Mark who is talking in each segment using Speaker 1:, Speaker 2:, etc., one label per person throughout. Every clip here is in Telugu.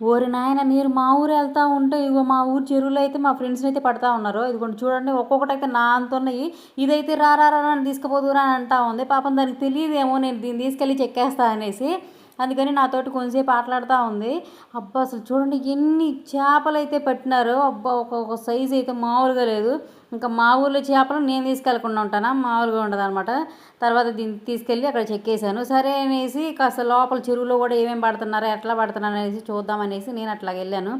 Speaker 1: ఓరి నాయన మీరు మా ఊరు వెళ్తా ఉంటే ఇగో మా ఊరు చెరువులో అయితే మా ఫ్రెండ్స్ని అయితే పడతా ఉన్నారు? ఇదిగోండి చూడండి ఒక్కొక్కటి అయితే నా అంత ఉన్నాయి ఇదైతే రా రా రా అని తీసుకుపోదురా అని అంటా ఉంది. పాపం దానికి తెలియదేమో నేను దీన్ని తీసుకెళ్ళి చెక్కేస్తా అనేసి. అందుకని నాతోటి కొంచెంసేపు ఆటలాడుతూ ఉంది. అబ్బా అసలు చూడండి ఎన్ని చేపలు అయితే పట్టినారో అబ్బా ఒక్కొక్క సైజు అయితే మామూలుగా లేదు. ఇంకా మా ఊర్లో చేపలు నేను తీసుకెళ్ళకుండా ఉంటానా? మామూలుగా ఉండదు అనమాట తర్వాత దీన్ని తీసుకెళ్ళి అక్కడ చెక్కేశాను. సరే అనేసి కాస్త లోపల చెరువులో కూడా ఏమేమి పడుతున్నారో ఎట్లా పడుతున్నారు అనేసి చూద్దామనేసి నేను అట్లా వెళ్ళాను.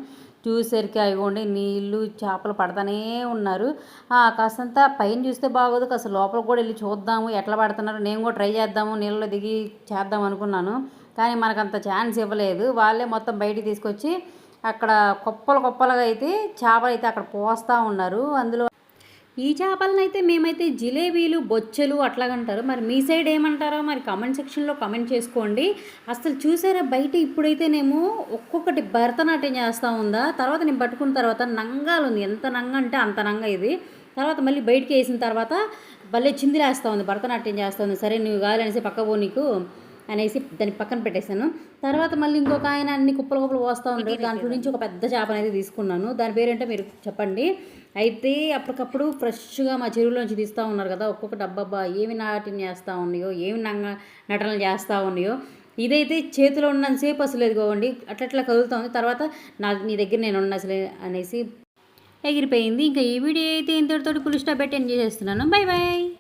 Speaker 1: చూసేసరికి అవిగోండి నీళ్ళు చేపలు పడతానే ఉన్నారు. ఆ, కాస్తంత పైన చూస్తే బాగోదు. కాస్త లోపల కూడా వెళ్ళి చూద్దాము ఎట్లా పడుతున్నారు నేను కూడా ట్రై చేద్దాము నీళ్ళలో దిగి చేద్దాం అనుకున్నాను. కానీ మనకు అంత ఛాన్స్ ఇవ్వలేదు. వాళ్ళే మొత్తం బయటికి తీసుకొచ్చి అక్కడ కుప్పలు కుప్పలుగా అయితే చేపలు అయితే అక్కడ పోస్తూ ఉన్నారు. అందులో ఈ చేపలను అయితే మేమైతే జిలేబీలు బొచ్చెలు అట్లాగంటారు. మరి మీ సైడ్ ఏమంటారో మరి కామెంట్ సెక్షన్లో కామెంట్ చేసుకోండి. అసలు చూసారా బయట ఇప్పుడైతేనేమో ఒక్కొక్కటి భరతనాట్యం చేస్తూ ఉందా? తర్వాత నేను పట్టుకున్న తర్వాత నంగాలు ఉంది. ఎంత నంగ అంటే అంత నంగ ఇది. తర్వాత మళ్ళీ బయటికి వేసిన తర్వాత భలే చిందిరేస్తూ ఉంది. భరతనాట్యం చేస్తూ ఉంది. సరే నువ్వు కావాలి అనేసి పక్క పో నీకు. అనేసి దాన్ని పక్కన పెట్టేశాను. తర్వాత మళ్ళీ ఇంకొక ఆయన అన్ని కుప్పలు కుప్పలు పోస్తూ ఉంటారు దాంట్లో నుంచి ఒక పెద్ద చేప అనేది తీసుకున్నాను. దాని పేరేంటో మీరు చెప్పండి. అయితే అప్పటికప్పుడు ఫ్రెష్గా మా చెరువులోంచి తీస్తూ ఉన్నారు కదా ఒక్కొక్క డబ్బబ్బా ఏమి నాట్యం చేస్తూ ఉన్నాయో ఏమి నంగ నటనలు చేస్తూ ఉన్నాయో ఇదైతే చేతిలో ఉన్నంతసేపు అసలు ఎదుగోండి అట్లట్లా కదులుతుంది తర్వాత నా నీ దగ్గర నేను ఉన్న అసలు అనేసి ఎగిరిపోయింది. ఇంకా ఈ వీడియో అయితే ఇంతటితోటి పులి స్టాప్ పెట్టి ఎంజాయ్ చేస్తున్నాను. Bye bye